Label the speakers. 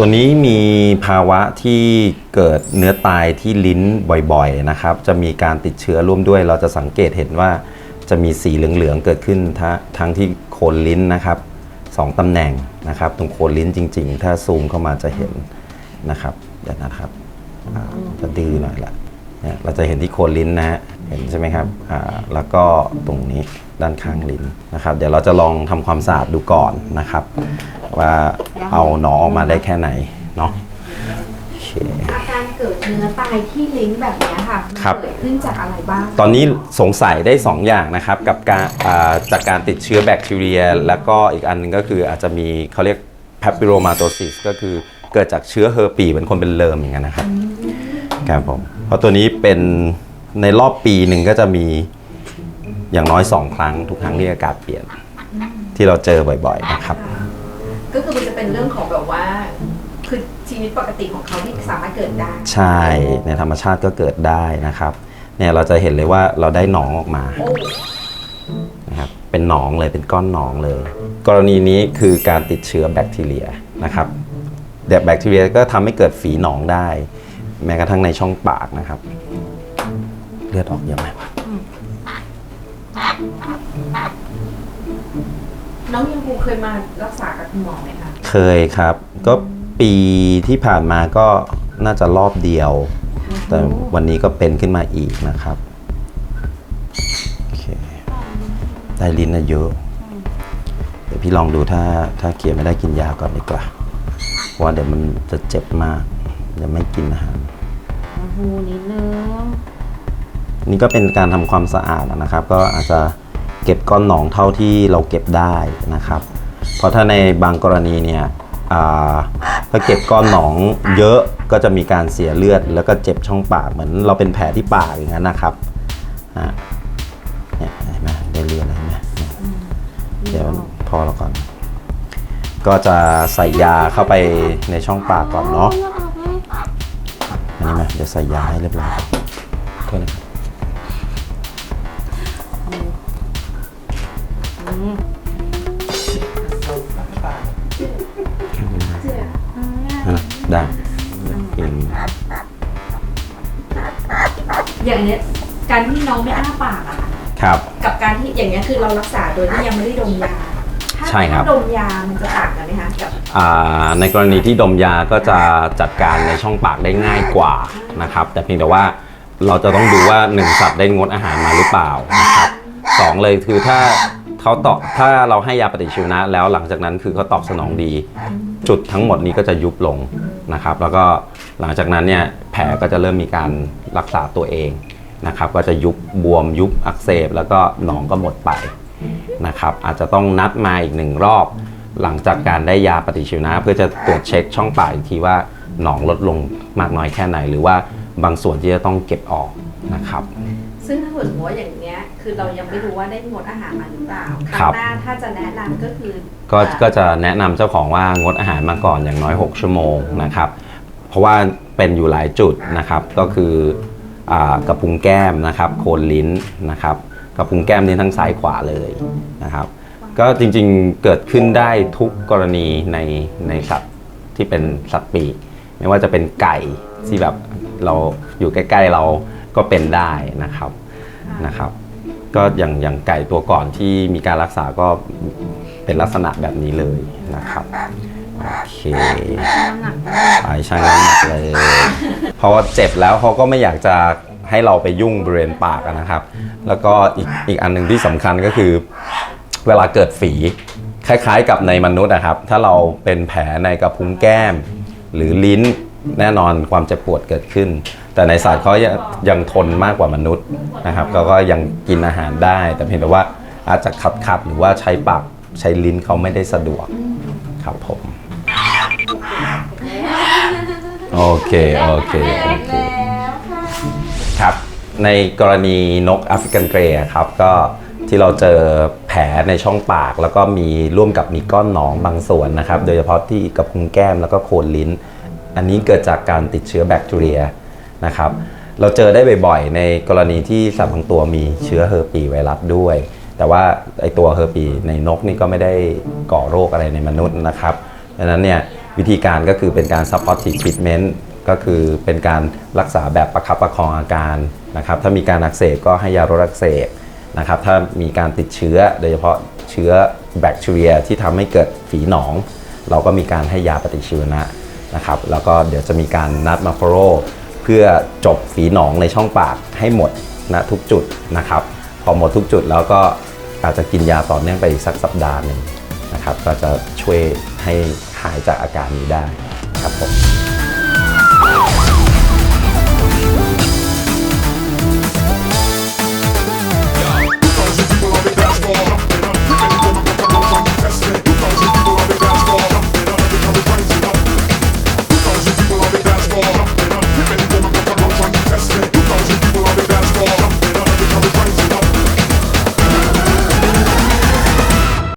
Speaker 1: ตัวนี้มีภาวะที่เกิดเนื้อตายที่ลิ้นบ่อยๆนะครับ จะมีการติดเชื้อร่วมด้วย เราจะสังเกตเห็นว่าจะมีสีเหลืองๆเกิดขึ้นทั้งทั้งที่โคนลิ้นนะครับสองตำแหน่งนะครับตรงโคนลิ้นจริง ๆ ถ้าซูมเข้ามาจะเห็นนะครับเดี๋ยวนะครับจะดื้อหน่อยละเราจะเห็นที่โคนลิ้นนะฮะเห็นใช่ไหมครับแล้วก็ตรงนี้ ด้านข้างลิ้นนะครับ เดี๋ยวเราจะลองทำความสะอาดดูก่อนนะครับ ว่าเอาหนองออกมาได้แค่ไหนเนาะโอเค
Speaker 2: อาการเกิดเนื้อตายที่ลิ้นแบบเนี้ยค่ะมัน
Speaker 1: ครับ
Speaker 2: เกิดขึ้นจากอะไรบ้าง
Speaker 1: ตอนนี้สงสัยได้ 2 อย่างนะครับ กับการอ่าจากการติดเชื้อแบคทีเรีย แล้วก็อีกอันหนึงก็คืออาจจะมีเขาเรียก papillomatosis ก็คือเกิดจากเชื้อเฮอร์ปีเป็นคนเป็นเลิมอย่างนั้นนะครับครับผมเพราะตัวนี้เป็นในรอบปีหนึ่งก็จะมี อย่างน้อย 2 ครั้งทุกครั้งที่อากาศเปลี่ยนที่เราเจอบ่อยๆนะครับ
Speaker 2: ก็คือมันจะเป็นเรื่องของแบบว่า คือชีวิตปกติของเขาที่สามารถเกิดได้
Speaker 1: ใช่ในธรรมชาติก็เกิดได้นะครับ เนี่ยเราจะเห็นเลยว่าเราได้หนองออกมา
Speaker 2: โอ้
Speaker 1: นะครับเป็นหนองเลยเป็นก้อนหนองเลย กรณีนี้คือการติดเชื้อแบคทีเรียนะครับเดแบคทีเรียก็ทำให้เกิดฝีหนองได้ แม้กระทั่งในช่องปากนะครับ เลือดออกเยอะไหมวะ
Speaker 2: น้องยังครูเคยมารักษากับคุณหมอไหมคะ
Speaker 1: เคยครับ ก็ปีที่ผ่านมาก็น่าจะรอบเดียว แต่วันนี้ก็เป็นขึ้นมาอีกนะครับโอเคได้ลิ้นอะเยอะเดี๋ยวพี่ลองดูถ้าถ้าเคลียร์ไม่ได้กินยาก่อนดีกว่าเพราะว่าเดี๋ยวมันจะเจ็บมากเดี๋ยวไม่กินอาหาร
Speaker 3: โอ้โหนิดนึง
Speaker 1: นี่ก็เป็นการทำความสะอาดนะครับ ก็อาจจะเก็บก้อนหนองเท่าที่เราเก็บได้นะครับ เพราะถ้าในบางกรณีเนี่ยอ่าถ้าเก็บก้อนหนองเยอะก็จะมีการเสียเลือด แล้วก็เจ็บช่องปากเหมือนเราเป็นแผลที่ปากอย่างนั้นนะครับอะเนี่ยเห็นไหมได้เลือดแล้วเห็นไหมเนี่ยเดี๋ยวพอแล้วก่อน ก็จะใส่ยาเข้าไปในช่องปากก่อนเนาะอันนี้มาเดี๋ยวใส่ยาให้เรียบร้อยครับโทษนะครับ อะได้กิน
Speaker 2: อย่างเนี้ยการที่น้องไม่อ้าปากอะค่ะ
Speaker 1: ครับ
Speaker 2: กับการที่อย่างเงี้ยคือเรารักษาโดยที่ยังไม่ได้ดมยาถ้า
Speaker 1: ใช่ครับ
Speaker 2: ถ้าดมยามันจะต่างกันไหมคะกับ
Speaker 1: อ่าในกรณีที่ดมยาก็จะจัดการในช่องปากได้ง่ายกว่านะครับ แต่เพียงแต่ว่าเราจะต้องดูว่าหนึ่งสัตว์ได้งดอาหารมาหรือเปล่านะครับสองเลยคือถ้า เขาตอบถ้าเราให้ยาปฏิชีวนะแล้วหลังจากนั้นคือเขาตอบสนองดี จุดทั้งหมดนี้ก็จะยุบลงนะครับ แล้วก็หลังจากนั้นเนี่ยแผลก็จะเริ่มมีการรักษาตัวเองนะครับ ก็จะยุบบวมยุบอักเสบ แล้วก็หนองก็หมดไปนะครับ อาจจะต้องนัดมาอีกหนึ่งรอบ หลังจากการได้ยาปฏิชีวนะ เพื่อจะตรวจเช็คช่องปากอีกทีว่าหนองลดลงมากน้อยแค่ไหน หรือว่าบางส่วนที่จะต้องเก็บออกนะครับ
Speaker 2: ซึ่งถ้าเกิดว่าอย่างเงี้ยคือเรายังไม่รู้ว่าได้งดอาหารมาหรือเปล่าค
Speaker 1: ครั
Speaker 2: รั้
Speaker 1: บ
Speaker 2: งหน้าถ้าจะแนะนำก็คือ
Speaker 1: ก็ก็จะแนะนำเจ้าของว่างดอาหารมาก่อนอย่างน้อย 6 ชั่วโมงนะครับ เพราะว่าเป็นอยู่หลายจุดนะครับก็คืออากระพุ้งแก้มนะครับโคนลิ้นนะครับกระพุ้งแก้มนี่ทั้งซ้ายขวาเลยนะครับ ก็จริงๆเกิดขึ้นได้ทุกกรณีในในสัตว์ที่เป็นสัตว์ปีกไม่ว่าจะเป็นไก่ที่แบบเราอยู่ใกล้ ๆ เรา ก็เป็นได้นะครับนะครับ ก็อย่างอย่างไก่ตัวก่อนที่มีการรักษาก็เป็นลักษณะแบบนี้เลยนะครับโอเค
Speaker 3: น้ำหนักได้
Speaker 1: ไปช่างน้ำหนักเลยเพราะว่าเจ็บแล้วเขาก็ไม่อยากจะให้เราไปยุ่งบริเวณปากอะนะครับ แล้วก็อีกอีกอันหนึ่งที่สำคัญก็คือ เวลาเกิดฝีคล้ายๆกับในมนุษย์นะครับ ถ้าเราเป็นแผลในกระพุ้งแก้ม หรือลิ้น แน่นอนความเจ็บปวดเกิดขึ้น แต่ในสัตว์เขายังทนมากกว่ามนุษย์นะครับเขาก็ยังกินอาหารได้ แต่เพียงแต่ว่าอาจจะขัดขัดๆหรือว่าใช้ปากใช้ลิ้นเขาไม่ได้สะดวกครับผมโอเค โอเคโอเคครับ ในกรณีนกแอฟริกันเกรย์ครับก็ที่เราเจอแผลในช่องปาก แล้วก็มีร่วมกับมีก้อนหนองบางส่วนนะครับ โดยเฉพาะที่กระพุ้งแก้มแล้วก็โคนลิ้น อันนี้เกิดจากการติดเชื้อแบคทีเรียนะครับเราเจอได้บ่อยๆ ในกรณีที่สัตว์บางตัวมีเชื้อเฮอร์ปีไวรัสด้วย แต่ว่าไอตัวเฮอร์ปีในนกนี่ก็ไม่ได้ก่อโรคอะไรในมนุษย์นะครับดังนั้นเนี่ยวิธีการก็คือเป็นการ supportive treatment ก็คือเป็นการรักษาแบบประคับประคองอาการนะครับถ้ามีการอักเสบก็ให้ยาลดอักเสบนะครับถ้ามีการติดเชื้อโดยเฉพาะเชื้อแบคทีเรียที่ทำให้เกิดฝีหนอง เราก็มีการให้ยาปฏิชีวนะ นะครับแล้วก็เดี๋ยวจะมีการนัดมาโฟโรเพื่อจบฝีหนองในช่องปากให้หมดนะทุกจุดนะครับ พอหมดทุกจุดแล้วก็อาจจะกินยาต่อเนื่องไปอีกสักสัปดาห์หนึ่งนะครับ ก็จะช่วยให้หายจากอาการนี้ได้ครับผม